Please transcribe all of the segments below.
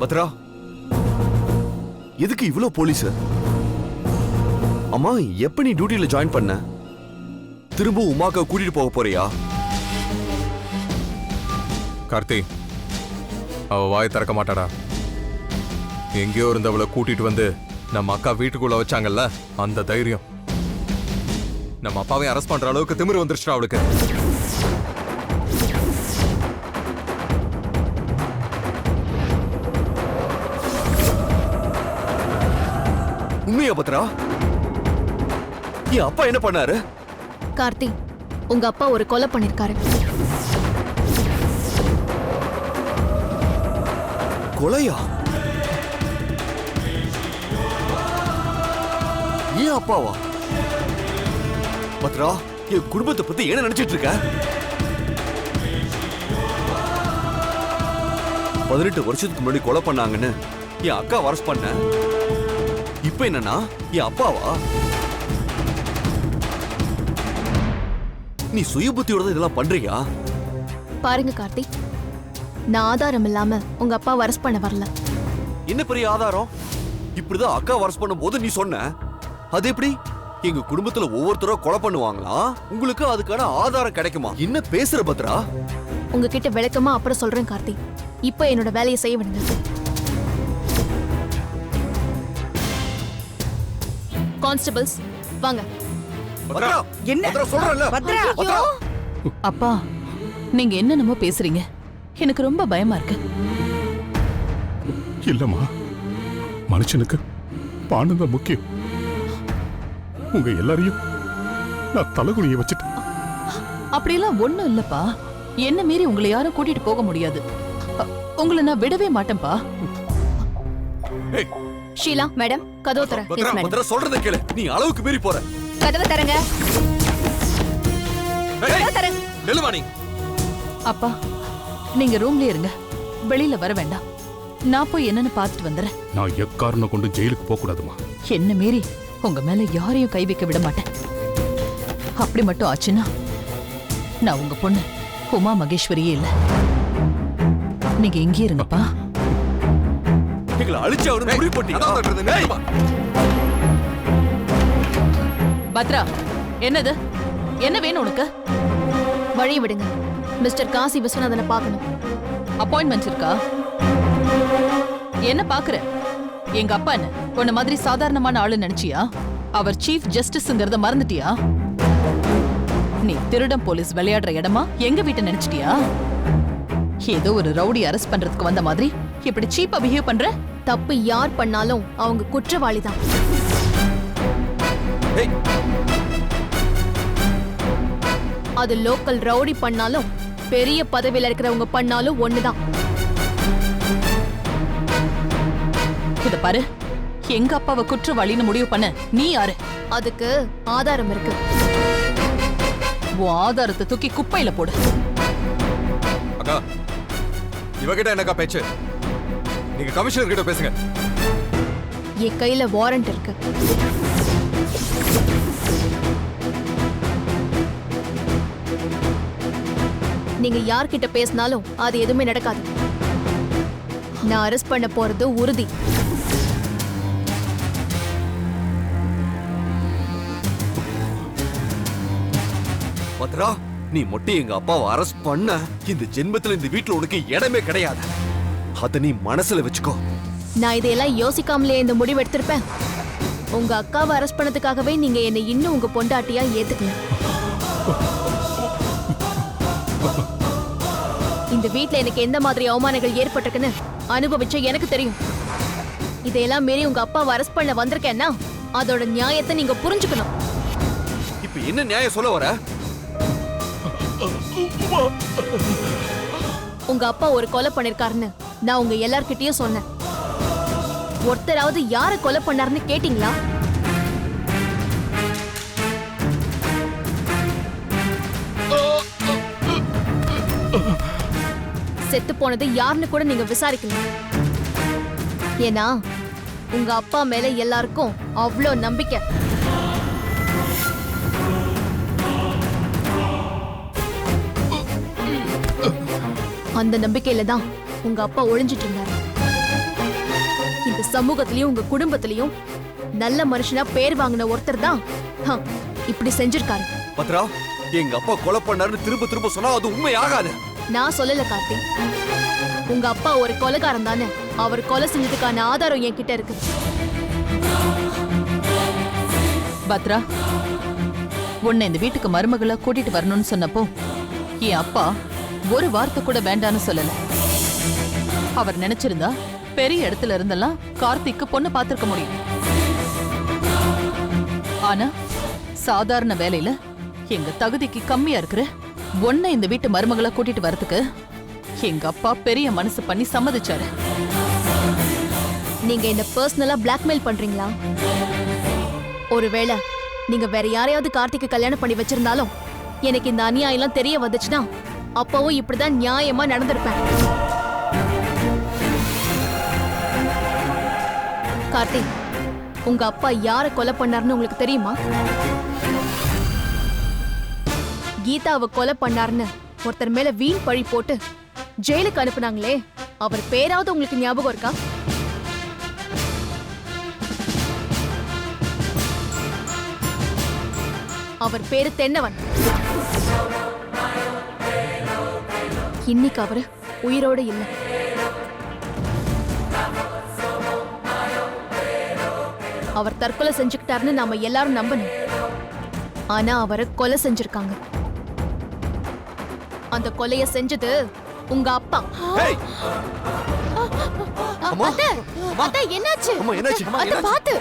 பத்ரா. எதுக்கு இவ்வளவு போலீஸ் அம்மா எப்ப நீ டியூட்டில ஜாயின் பண்ண? திரும்ப உமாக்க கூட்டிட்டு போக போறியா? கார்த்தி அவ வாய் திறக்க மாட்டாடா. எங்கேயோ இருந்தவளை கூட்டிட்டு வந்து நம்ம அக்கா வீட்டுக்குள்ள வச்சாங்கல்ல அந்த தைரியம். நம்ம அப்பாவை அரெஸ்ட் பண்ற அளவுக்கு திமிர் வந்துருச்சுடா அவளுக்கு. உண்மையா பத்ரா? என் அப்பா என்ன பண்ணாரு? கார்த்தி உங்க அப்பா ஒரு கொலை பண்ணிருக்காரு. கொலையா? ஏன் அப்பாவா? பத்ரா என் குடும்பத்தை பத்தி என்ன நினைச்சிட்டு இருக்க? பதினெட்டு வருஷத்துக்கு முன்னாடி கொலை பண்ணாங்கன்னு என் அக்கா அரஸ்ட் பண்ண. இப்ப என்னன்னா என் அப்பாவா? நீ சுய புத்தியோட தான் இதெல்லாம் பண்றியா? பாருங்க கார்த்தி நான் ஆதாரம் இல்லாம உங்க அப்பா அரஸ்ட் பண்ண வரல. என்ன பெரிய ஆதாரம்? இப்படிதான் அக்கா அரஸ்ட் பண்ணும்போது நீ சொன்ன. அது எப்படி? எங்க குடும்பத்துல ஒவ்வொருத்தரும் கொலை பண்ணுவாங்களா? உங்களுக்கு அதுக்கான ஆதாரம் கிடைக்குமா? என்ன பேசுற பத்ரா? உங்ககிட்ட விளக்கமா அப்புறம் சொல்றேன் கார்த்தி இப்போ என்னோட வேலையை செய்ய விடுங்க. கான்ஸ்டபிள்ஸ். வாங்க. என்ன? அப்பா நீங்க என்னென்னமோ பேசுறீங்க. எனக்கு ரொம்ப பயமா இருக்கு. இல்லம்மா. மனுஷனுக்கு பானம் தான் முக்கியம். உங்க எல்லாரையும் நான் தலைகுனிய வச்சுட்டேன். அப்படியெல்லாம் ஒண்ணும் இல்லப்பா. என்ன மீறி உங்களை யாரும் கூட்டிட்டு போக முடியாது. உங்களை நான் விடவே மாட்டேன்ப்பா. ஷீலா மேடம் கதவு தர பத்ரா பத்ரா சொல்றத கேளு. நீ அளவுக்கு மீறி போற. கதவை தரங்க ஏய், தரங்க நில்லுமா நீ? அப்பா நீங்க ரூம்லயே இருங்க. வெளியில வர வேண்டாம். நான் போய் என்னன்னு பார்த்துட்டு வந்துடுறேன் நான் எக்காரணம் கொண்டு ஜெயிலுக்கு போக கூடாதுமா என்ன மீறி? உங்க மேல யாரையும் கை வைக்க விட மாட்டேன். அப்படி மட்டும் ஆச்சுன்னா நான் உங்க பொண்ணு உமா மகேஸ்வரியே இல்ல. நீங்க இங்கே இருங்கப்பா. எங்களை அழிச்சு தட்டுறது, நில்லுமா. பத்ரா என்னது? என்ன வேணும் உனக்கு? வழி விடுங்க. மிஸ்டர் காசி விஸ்வநாதனை பார்க்கணும். அப்பாயின்மெண்ட் இருக்கா? என்ன பாக்குற எங்க அப்பா என்ன? உன்ன மாதிரி சாதாரணமான ஆளு நினைச்சியா? அவர் சீஃப் ஜஸ்டிஸ்ங்கிறத மறந்துட்டியா? நீ திருடம் போலீஸ் விளையாடுற இடமா? எங்க வீட்டை நினைச்சிட்டியா? ஏதோ ஒரு ரவுடி அரெஸ்ட் பண்றதுக்கு வந்த மாதிரி? இப்படி சீப்பா பிஹேவ் பண்ற? தப்பு யார் பண்ணாலும் அவங்க குற்றவாளி தான் அது லோக்கல் ரவுடி பண்ணாலும் பெரிய பதவியில இருக்கிறவங்க பண்ணாலும் ஒண்ணுதான். இத பாரு. எங்க அப்பாவை குற்றவாளின்னு முடிவு பண்ண நீ யாரு? அதுக்கு ஆதாரம் இருக்கு. உன் ஆதாரத்தை தூக்கி குப்பையில போடு. அக்கா இவகிட்ட என்னக்கா பேச்சு? நீங்க கமிஷனர் கிட்ட பேசுங்க. என் கையில வாரண்ட் இருக்கு. நீங்க யார்கிட்ட பேசினாலும் அது எதுவுமே நடக்காது. நான் அரெஸ்ட் பண்ண போறது உறுதி. பத்ரா நீ மட்டும் எங்க அப்பாவை அரெஸ்ட் பண்ண? இந்த ஜென்மத்துல இந்த வீட்ல உனக்கு இடமே கிடையாது. அத நீ மனசுல வச்சுக்கோ. நான் இதையெல்லாம் யோசிக்காமலே இந்த முடிவு எடுத்திருப்பேன். உங்க அக்காவை அரெஸ்ட் பண்ணதுக்காகவே நீங்க என்னை இன்னும் உங்க பொண்டாட்டியா ஏத்துக்கல. இந்த வீட்ல எனக்கு எந்த மாதிரி அவமானங்கள் ஏற்பட்டிருக்குன்னு அனுபவிச்ச எனக்கு தெரியும். இதையெல்லாம் மீறி உங்க அப்பாவை அரெஸ்ட் பண்ண வந்திருக்கேன்னா அதோட நியாயத்தை நீங்க புரிஞ்சுக்கணும். இப்ப என்ன நியாயம் சொல்ல வர? உங்க அப்பா ஒரு கொலை பண்ணிருக்காருன்னு. நான் உங்க எல்லார்கிட்டயும் சொன்னேன். ஒருத்தராவது யார கொலை பண்ணாருன்னு கேட்டீங்களா? செத்து போனது யாருன்னு கூட நீங்க விசாரிக்கல. ஏன்னா உங்க அப்பா மேல எல்லாருக்கும் அவ்வளோ நம்பிக்கை. அந்த நம்பிக்கையில தான் உங்க அப்பா ஒளிஞ்சிட்டு இருந்தாரு. இந்த சமூகத்திலயும் உங்க குடும்பத்திலயும் நல்ல மனுஷனா பேர் வாங்கின ஒருத்தர் தான் இப்படி செஞ்சிருக்காரு. பத்ரா எங்க அப்பா கொலை பண்ணாருன்னு திரும்ப திரும்ப சொன்னா அது உண்மை ஆகாது நான் சொல்லல கார்த்தி. உங்க அப்பா ஒரு கொலைகாரன் தானே. அவர் கொலை செஞ்சதுக்கான ஆதாரம் என்கிட்ட இருக்கு. பத்ரா உன்னை இந்த வீட்டுக்கு மருமகளா கூட்டிட்டு வரணும்னு சொன்னப்போ என் அப்பா ஒரு வார்த்தை கூட வேண்டான்னு சொல்லல. அவர் நினைச்சிருந்தா பெரிய இடத்துல இருந்தெல்லாம் கார்த்திக்கு பொண்ணு பார்த்திருக்க முடியும். ஆனா சாதாரண வேலையில எங்க தகுதிக்கு கம்மியா இருக்கிற ஒன்ன இந்த வீட்டு மருமகளை கூட்டிட்டு வரதுக்கு எங்க அப்பா பெரிய மனசு பண்ணி சம்மதிச்சாரு. நீங்க என்ன பர்சனலா பிளாக்மெயில் பண்றீங்களா? ஒருவேளை நீங்க வேற யாரையாவது கார்த்திக்கு கல்யாணம் பண்ணி வச்சிருந்தாலும் எனக்கு இந்த அநியாயம்லாம் தெரிய வந்துச்சுன்னா அப்பவும் இப்படிதான் நியாயமா நடந்திருப்பேன். கார்த்தி உங்க அப்பா யார கொலை பண்ணாருன்னு உங்களுக்கு தெரியுமா? கீதாவை கொலை பண்ணாருன்னு ஒருத்தர் மேல வீண் பழி போட்டு ஜெயிலுக்கு அனுப்புனாங்களே அவர் பேராவது உங்களுக்கு ஞாபகம் இருக்கா? அவர் பேரு தென்னவன். இன்னைக்கு அவரு உயிரோட இல்ல. அவர் தற்கொலை செஞ்சுக்கிட்டாருன்னு நாம எல்லாரும் நம்பணும். ஆனா அவரை கொலை செஞ்சிருக்காங்க. அந்த கொலைய செஞ்சது உங்க அப்பா. என்னாச்சு? பாத்து!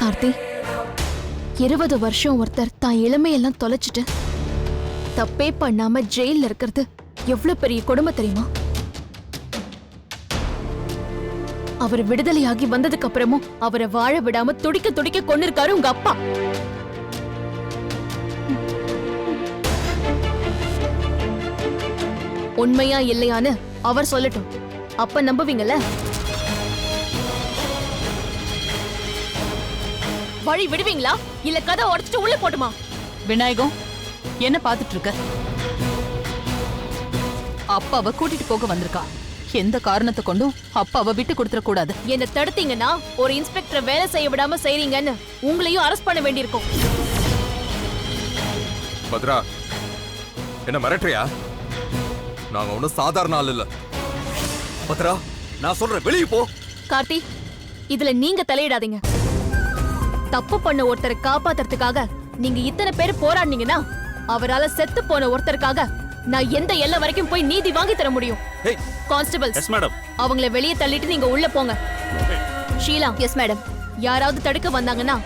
கார்த்தி இருபது வருஷம் ஒருத்தர் தான் இளமையெல்லாம் தொலைச்சிட்டு தப்பே பண்ணாம ஜெயில இருக்கிறது எவ்வளவு பெரிய கொடுமை தெரியுமா? அவர் விடுதலையாகி வந்ததுக்கு அப்புறமும் அவரை வாழ விடாம துடிக்க துடிக்க கொண்டிருக்காரு உங்க அப்பா. உண்மையா இல்லையான்னு அவர் சொல்லட்டும். அப்ப நம்புவீங்கல்ல? வழி விடுவீங்களா? இல்ல கதை உடச்சிட்டு உள்ள போட்டுமா? விநாயகம் என்ன பார்த்துட்டு இருக்க அப்பாவை கூட்டிட்டு போக வந்திருக்கா. எந்த காரணத்தை கொண்டும் அப்பாவை விட்டு கொடுத்துட கூடாது என்ன தடுத்தீங்கன்னா ஒரு இன்ஸ்பெக்டர் வேலை செய்ய விடாம செய்றீங்கன்னு உங்களையும் அரெஸ்ட் பண்ண வேண்டியிருக்கும். பத்ரா என்ன மிரட்டுறியா? நாங்க ஒன்றும் சாதாரண ஆள் இல்ல. பத்ரா நான் சொல்றேன் வெளியே போ. கார்த்தி இதுல நீங்க தலையிடாதீங்க. தப்பு பண்ண ஒருத்தரை காப்பாத்துறதுக்காக நீங்க இத்தனை பேர் போராடினீங்கன்னா அவரால செத்து போன ஒருத்தருக்காக நான் எந்த எல்லை வரைக்கும் போய் நீதி வாங்கி தர முடியும்? எஸ் மேடம் அவங்கள வெளியே தள்ளிட்டு நீங்க உள்ள போங்க. ஷீலா எஸ் மேடம் யாராவது தடுக்க வந்தாங்கன்னா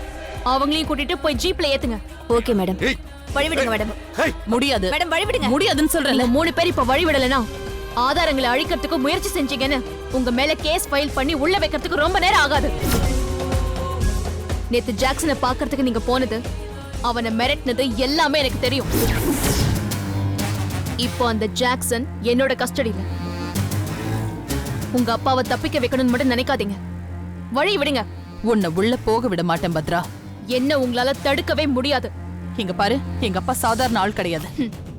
அவங்களையும் கூட்டிட்டு போய் ஜீப்ல ஏத்துங்க. ஓகே மேடம் வழிவிடுங்க மேடம் முடியாது. மேடம் வழிவிடுங்க. முடியாதுன்னு சொல்றேன்ல. நீங்க மூணு பேர் இப்ப வழி விடலனா ஆதாரங்களை அழிக்கிறதுக்கு முயற்சி செஞ்சீங்கன்னு உங்க மேல கேஸ் ஃபைல் பண்ணி உள்ள வைக்கிறதுக்கு ரொம்ப நேரம் ஆகாது. நேத்து ஜாக்சனை பார்க்கறதுக்கு நீங்க போனது அவனை மிரட்டினது எல்லாமே எனக்கு தெரியும். இப்போ அந்த ஜாக்சன் என்னோட கஸ்டடியில. உங்க அப்பாவை தப்பிக்க வைக்கணும்னு மட்டும் நினைக்காதீங்க. வழி விடுங்க. உன்னை உள்ள போக விட மாட்டேன் பத்ரா. என்ன உங்களால தடுக்கவே முடியாது. இங்க பாரு எங்க அப்பா சாதாரண ஆள் கிடையாது.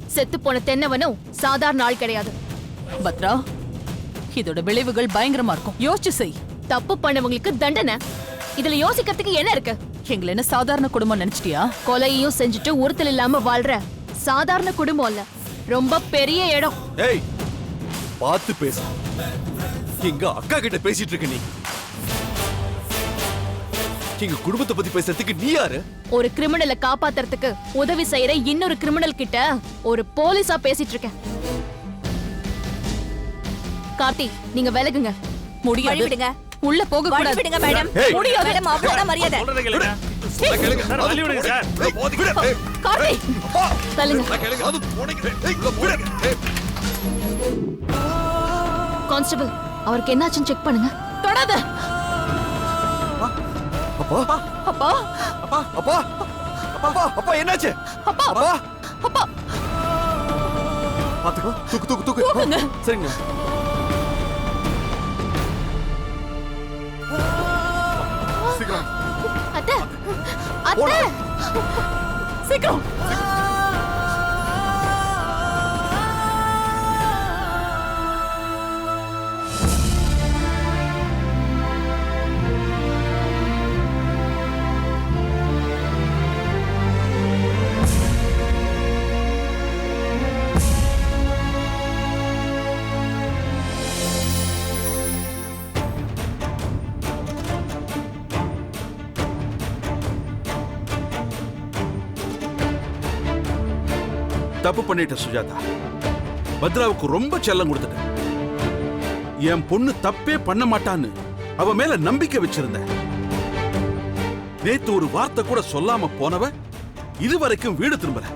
செத்து போன தென்னவனும் சாதாரண ஆள் கிடையாது. பத்ரா இதோட விளைவுகள் பயங்கரமா இருக்கும். யோசிச்சு செய். தப்பு பண்ணவங்களுக்கு தண்டனை. இதுல யோசிக்கிறதுக்கு என்ன இருக்கு? எங்களை என்ன சாதாரண குடும்பம் நினைச்சிட்டியா? கொலையையும் செஞ்சுட்டு உறுத்தல் இல்லாம வாழ்ற சாதாரண குடும்பம் இல்ல. ரொம்ப பெரிய இடம். ஏய் பார்த்து பேசு. எங்க அக்கா கிட்ட பேசிட்டு இருக்க நீ. எங்க குடும்பத்தை பத்தி பேசுறதுக்கு நீ யாரு? ஒரு கிரிமினலை காப்பாத்துறதுக்கு உதவி செய்யற இன்னொரு கிரிமினல் கிட்ட ஒரு போலீஸா பேசிட்டு இருக்கேன். கார்த்தி நீங்க விலகுங்க. முடியாது உள்ள போக கூடாது விடுங்க சார்? ஏய், விடு. ஏய், கார்த்தி. அப்பா தள்ளுங்க. நான் கேளுங்க. அது போனீங்க ஏய் உள்ள விடு. ஏய், கான்ஸ்டபிள் அவருக்கு என்னாச்சுன்னு செக் பண்ணுங்க. தொடாத. அப்பா அப்பா அப்பா. அப்பா. அப்பா அப்பா என்னாச்சு? அப்பா அப்பா. அப்பா. பாத்துக்கோ தூக்கு தூக்கு தூக்கு. சரிங்க. அத்தை! சீக்கிரம்! பண்ணிட்டேன் பண்ணிட்ட சுஜாதா. பத்ராவுக்கு ரொம்ப செல்லம் கொடுத்துட்டேன் என் பொண்ணு தப்பே பண்ண மாட்டான்னு அவ மேல நம்பிக்கை வச்சிருந்தேன் நேத்து ஒரு வார்த்தை கூட சொல்லாம போனவ இதுவரைக்கும் வீடு திரும்பல.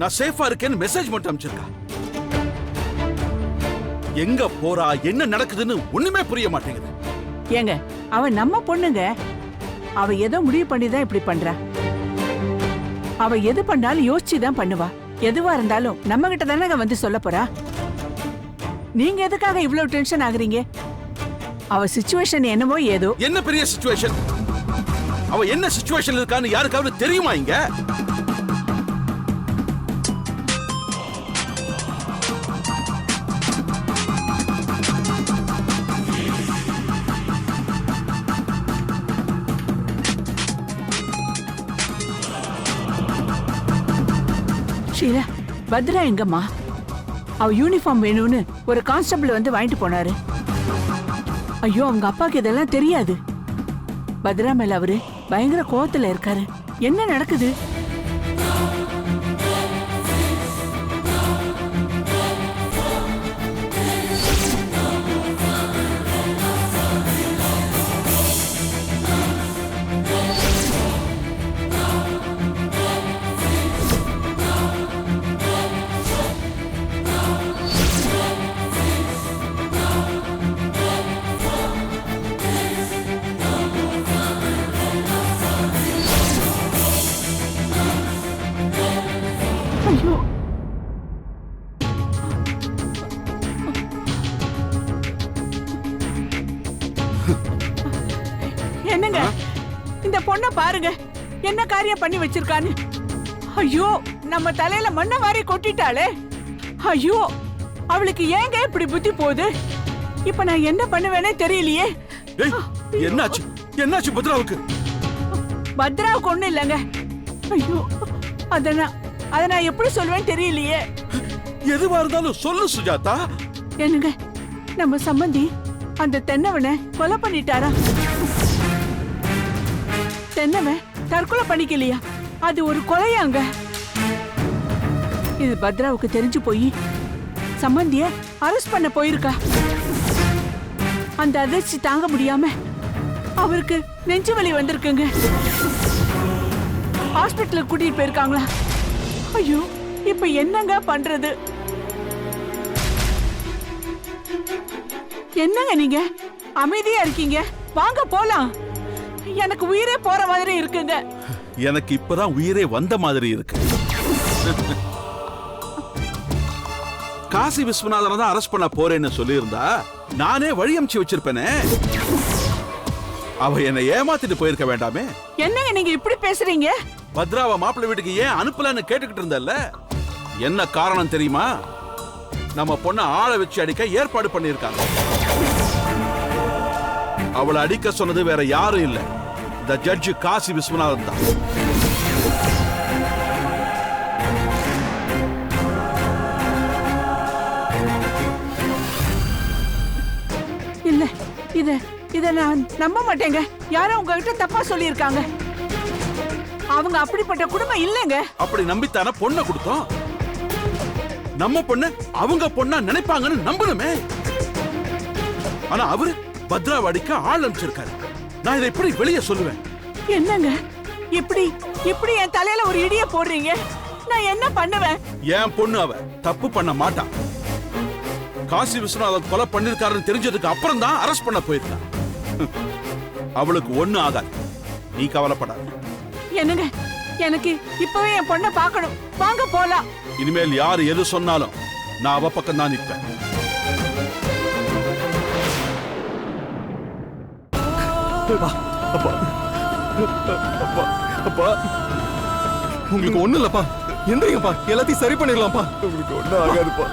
நான் சேஃபா இருக்கேன்னு மெசேஜ் மட்டும் அனுப்பிச்சிருக்கா. எங்க போறா என்ன நடக்குதுன்னு ஒண்ணுமே புரிய மாட்டேங்குது. ஏங்க அவ நம்ம பொண்ணுங்க. அவ ஏதோ முடிவு பண்ணி தான் இப்படி பண்றா. அவ எது பண்ணாலும் யோசிச்சு தான் பண்ணுவா. எதுவா இருந்தாலும் நம்ம கிட்ட தானங்க வந்து சொல்ல போறா? நீங்க எதுக்காக இவ்வளவு டென்ஷன் ஆகுறீங்க? அவ சுச்சுவேஷன் என்னவோ ஏதோ. என்ன பெரிய சுச்சுவேஷன் அவ என்ன சுச்சுவேஷன் இருக்கான்னு யாருக்காவது தெரியுமா இங்க? பத்ரா எங்கம்மா? அவ யூனிஃபார்ம் வேணும்னு ஒரு கான்ஸ்டபிள் வந்து வாங்கிட்டு போனாரு. ஐயோ அவங்க அப்பாக்கு இதெல்லாம் தெரியாது. பத்ரா மேல அவரு பயங்கர கோவத்துல இருக்காரு. என்ன நடக்குது? காரியம் பண்ணி வச்சிருக்கான்னு. ஐயோ நம்ம தலையில மண்ணை வாரி கொட்டிட்டாளே. ஐயோ அவளுக்கு ஏங்க இப்படி புத்தி போகுது? இப்ப நான் என்ன பண்ணுவேனே தெரியலையே. என்னாச்சு? என்னாச்சு பத்ராவுக்கு? பத்ராவுக்கு ஒண்ணும் இல்லைங்க. ஐயோ அத நான் அத நான் எப்படி சொல்வேன்னு தெரியலையே. எதுவா இருந்தாலும் சொல்லு சுஜாதா. என்னங்க நம்ம சம்பந்தி அந்த தென்னவனை கொலை பண்ணிட்டாரா? தென்னவன் தற்கொலை பண்ணிக்கலையா? அது ஒரு கொலையாங்க. இது பத்ராவுக்கு தெரிஞ்சு போய் சம்பந்திய அரெஸ்ட் பண்ண போயிருக்கா. அந்த அதிர்ச்சி தாங்க முடியாம அவருக்கு நெஞ்சு வலி வந்திருக்குங்க. ஹாஸ்பிட்டலுக்கு கூட்டிட்டு போயிருக்காங்களா? ஐயோ இப்ப என்னங்க பண்றது? என்னங்க நீங்க? அமைதியா இருக்கீங்க? வாங்க போலாம். எனக்கு உயிரே போற மாதிரி இருக்குங்க. எனக்கு இப்பதான் உயிரே வந்த மாதிரி இருக்கு. காசி விஸ்வநாதனை தான் அரெஸ்ட் பண்ண போறேன்னு சொல்லியிருந்தா நானே வழி அமுச்சு வச்சிருப்பேனே. அவ என்னை ஏமாத்திட்டு போயிருக்க வேண்டாமே. என்னங்க நீங்க இப்படி பேசுறீங்க? பத்ராவ மாப்பிள்ளை வீட்டுக்கு ஏன் அனுப்பலன்னு கேட்டுக்கிட்டு இருந்தல்ல? என்ன காரணம் தெரியுமா? நம்ம பொண்ண ஆளை வச்சு அடிக்க ஏற்பாடு பண்ணியிருக்காங்க. அவளை அடிக்க சொன்னது வேற யாரும் இல்ல. இந்த ஜட்ஜு காசி விஸ்வநாதன் தான் இல்ல இத இத நான் நம்ப மாட்டேங்க. யாரோ உங்ககிட்ட தப்பா சொல்லியிருக்காங்க. அவங்க அப்படிப்பட்ட குடும்பம் இல்லைங்க. அப்படி நம்பித்தானே பொண்ணை கொடுத்தோம்? நம்ம பொண்ணு அவங்க பொண்ணா நினைப்பாங்கன்னு நம்பணுமே. ஆனா அவரு பத்ராவை அடிக்க ஆள் அனுப்பிச்சிருக்காரு. நான் இதை எப்படி வெளியே சொல்லுவேன்? என்னங்க? இப்படி இப்படி என் தலையில ஒரு இடிய போடுறீங்க? நான் என்ன பண்ணுவேன்? என் பொண்ணு அவ தப்பு பண்ண மாட்டான் காசி விஸ்வநாதன் கொலை பண்ணிருக்காருன்னு தெரிஞ்சதுக்கு அப்புறம் தான் அரெஸ்ட் பண்ண போயிருக்கா. அவளுக்கு ஒண்ணு ஆகாது. நீ கவலைப்படாத. என்னங்க? எனக்கு இப்பவே என் பொண்ணை பார்க்கணும். வாங்க போலாம். இனிமேல் யார் எது சொன்னாலும் நான் அவ பக்கம் தான் நிற்பேன் அப்பா உங்களுக்கு ஒண்ணும் இல்லப்பா. எந்திரிங்கப்பா. எல்லாத்தையும் சரி பண்ணிடலாம்ப்பா. உங்களுக்கு ஒன்றும் ஆகாதுப்பா.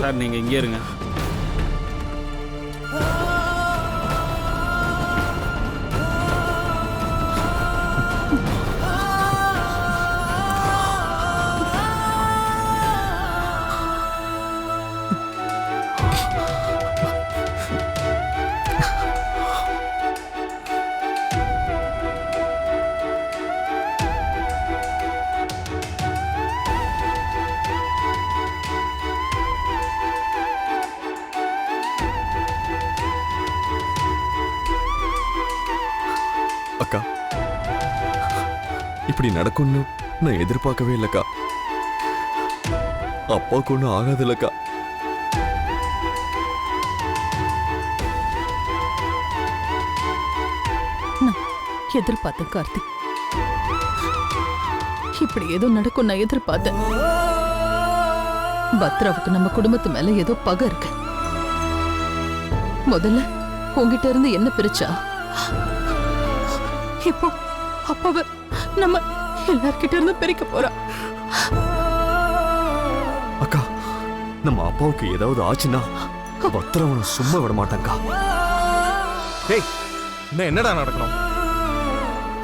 சார் நீங்க இங்கே இருங்க. இப்படி நடக்கும்னு நான் எதிர்பார்க்கவே இல்லக்கா. அப்பாவுக்கு ஒன்றும் ஆகாது இல்லக்கா. எதிர்பார்த்தேன் கார்த்திக் இப்படி ஏதோ நடக்கும் நான் எதிர்பார்த்தேன். பத்ராவுக்கு நம்ம குடும்பத்து மேல ஏதோ பகை இருக்கு. முதல்ல உங்ககிட்ட இருந்து என்ன பிரிச்சா? இப்போ அப்பாவை நம்ம எல்லார்கிட்ட இருந்து பிரிக்க போறா அக்கா நம்ம அப்பாவுக்கு ஏதாவது ஆச்சுன்னா பத்திரவனை சும்மா விட மாட்டாங்கக்கா. டேய் இன்னும் என்னடா நடக்கணும்?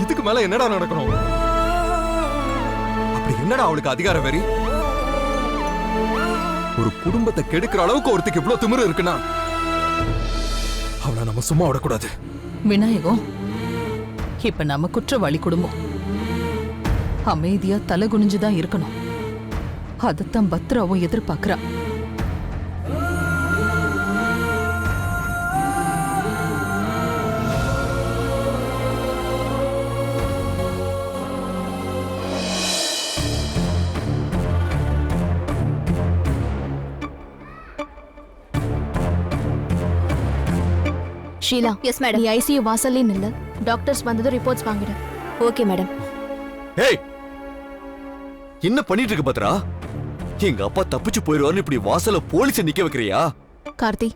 இதுக்கு மேல என்னடா நடக்கணும்? அப்படி என்னடா அவளுக்கு அதிகார வெறி? ஒரு குடும்பத்தை கெடுக்கிற அளவுக்கு ஒருத்திக்கு இவ்வளவு திமிரு இருக்குன்னா அவளை நம்ம சும்மா விடக்கூடாது. விநாயகம் இப்ப நம்ம குற்றவாளி குடும்பம். அமைதியா தலை குனிஞ்சுதான் இருக்கணும். அதைத்தான் பத்ராவும் எதிர்பார்க்கறா. ஷீலா எஸ் மேடம் நீ ஐசியூ வாசல்லே நில்லு. டாக்டர்ஸ் வந்ததும் ரிப்போர்ட்ஸ் வாங்கிடு. ஓகே மேடம் ஏய் என்ன பண்ணிட்டு இருக்க பத்ரா? எங்க அப்பா தப்பிச்சு போயிடுவார்னு இப்படி வாசல்ல போலீஸை நிக்க வைக்கிறியா? கார்த்தி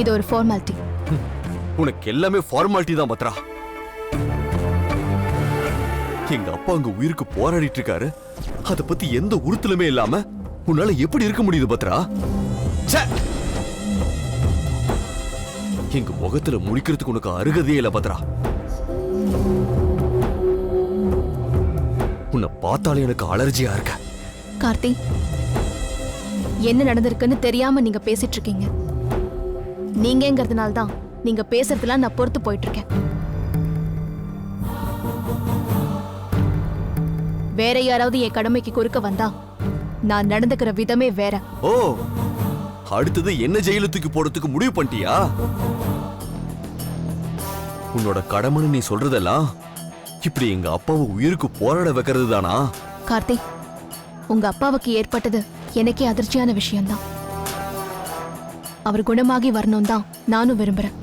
இது ஒரு ஃபார்மாலிட்டி உனக்கு எல்லாமே ஃபார்மாலிட்டி தான் பத்ரா. எங்க அப்பா அங்க உயிருக்கு போராடிட்டு இருக்காரு. அத பத்தி எந்த உறுத்தலுமே இல்லாம உன்னால எப்படி இருக்க முடியுது பத்ரா! எங்க முகத்துல முடிக்கிறதுக்கு உனக்கு அருகதையே இல்ல பத்ரா. உன்னை பார்த்தாலே எனக்கு அலர்ஜியா இருக்க. கார்த்தி என்ன நடந்திருக்குன்னு தெரியாம நீங்க பேசிட்டு இருக்கீங்க நீங்கங்கிறதுனால தான் நீங்க பேசுறதுலாம் நான் பொறுத்து போயிட்டு இருக்கேன் வேற யாராவது என் கடமைக்கு குறுக்க வந்தா நான் நடந்துக்கிற விதமே வேற. ஓ அடுத்தது என்ன ஜெயில தூக்கி போடுறதுக்கு முடிவு பண்ணிட்டியா? உன்னோட கடமைன்னு நீ சொல்றதெல்லாம் இப்படி எங்க அப்பாவை உயிருக்கு போராட வைக்கிறது தானா கார்த்தி உங்க அப்பாவுக்கு ஏற்பட்டது எனக்கே அதிர்ச்சியான விஷயம்தான். அவர் குணமாகி வரணும் தான் நானும் விரும்புறேன்.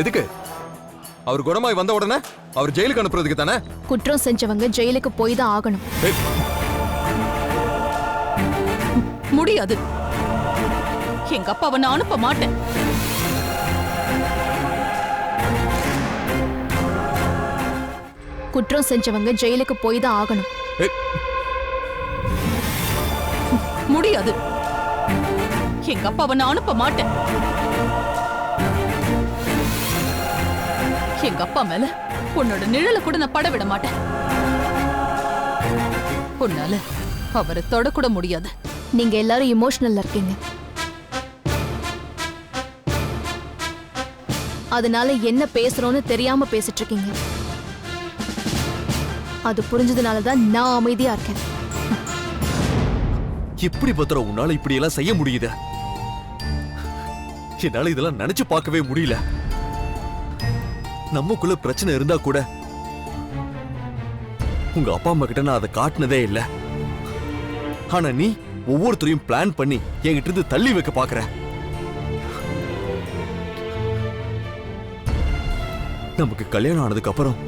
எதுக்கு? அவர் குணமாய் வந்த உடனே அவர் ஜெயிலுக்கு அனுப்புறதுக்கு தானே? குற்றம் செஞ்சவங்க ஜெயிலுக்கு போய் தான் ஆகணும். முடியாது. எங்க அப்பாவை நான் அனுப்ப மாட்டேன். குற்றம் செஞ்சவங்க ஜெயிலுக்கு போய் தான் ஆகணும். முடியாது. எங்க அப்பாவை நான் அனுப்ப மாட்டேன். எங்க அப்பா மேல உன்னோட நிழலை கூட நான் பட விட மாட்டேன். உன்னால அவரை தொடக்கூட முடியாது. நீங்க எல்லாரும் இமோஷனல்ல இருக்கீங்க. அதனால என்ன பேசுறோம்னு தெரியாம பேசிட்டு இருக்கீங்க. அது புரிஞ்சதுனால தான் நான் அமைதியா இருக்கேன். எப்படி பத்திர உன்னால இப்படி எல்லாம் செய்ய முடியுது? என்னால இதெல்லாம் நினைச்சு பார்க்கவே முடியல. நமக்குள்ள பிரச்சனை இருந்தா கூட உங்க அப்பா அம்மா கிட்ட நான் அதை காட்டினதே இல்ல. ஆனா நீ ஒவ்வொருத்தரையும் பிளான் பண்ணி என்கிட்ட இருந்து தள்ளி வைக்க பாக்குற. நமக்கு கல்யாணம் ஆனதுக்கு அப்புறம்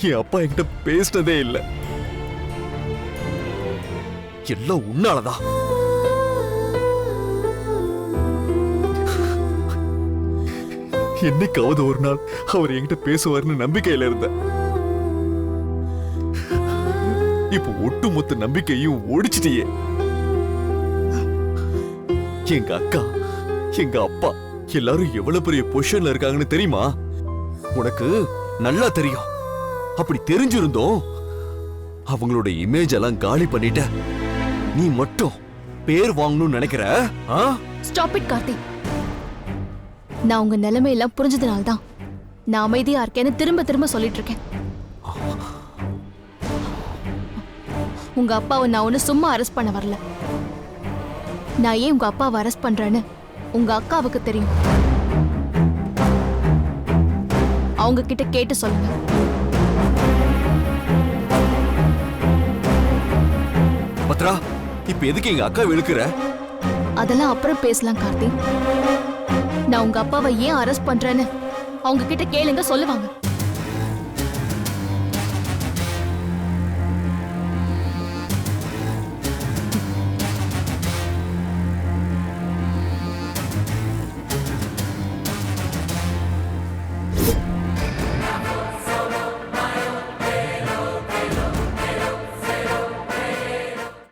என் அப்பா என்கிட்ட பேசினதே இல்ல. எல்லாம் உன்னாலதான் என்னைக்காவது ஒரு நாள் அவர் என்கிட்ட பேசுவார்னு நம்பிக்கையில இருந்த இப்போ ஒட்டுமொத்த நம்பிக்கையும் ஒடிச்சிட்டியே. எங்க அக்கா எங்க அப்பா எல்லாரும் எவ்வளவு பெரிய பொசிஷன்ல இருக்காங்கன்னு தெரியுமா? உனக்கு நல்லா தெரியும். அப்படி தெரிஞ்சிருந்தோம். அவங்களோட இமேஜ் எல்லாம் காலி பண்ணிட்ட. நீ மட்டும் பேர் வாங்கணும்னு நினைக்கிற? ஸ்டாப் இட் கார்த்தி நான் உங்க நிலைமையெல்லாம் புரிஞ்சதுனால தான் நான் அமைதியா இருக்கேன்னு திரும்ப திரும்ப சொல்லிட்டு இருக்கேன் உங்க அப்பாவை நான் ஒண்ணு சும்மா அரெஸ்ட் பண்ண வரல. நான் ஏன் உங்க அப்பாவை அரெஸ்ட் பண்றேன்னு உங்க அக்காவுக்கு தெரியும். அவங்க கிட்ட கேட்டு சொல்லுங்க. பத்ரா இப்ப எதுக்கு எங்க அக்கா இழுக்கிற? அதெல்லாம் அப்புறம் பேசலாம் கார்த்தி. நான் உங்க அப்பாவை ஏன் அரெஸ்ட் பண்றேன்னு? அவங்க கிட்ட கேளுங்க சொல்லுவாங்க.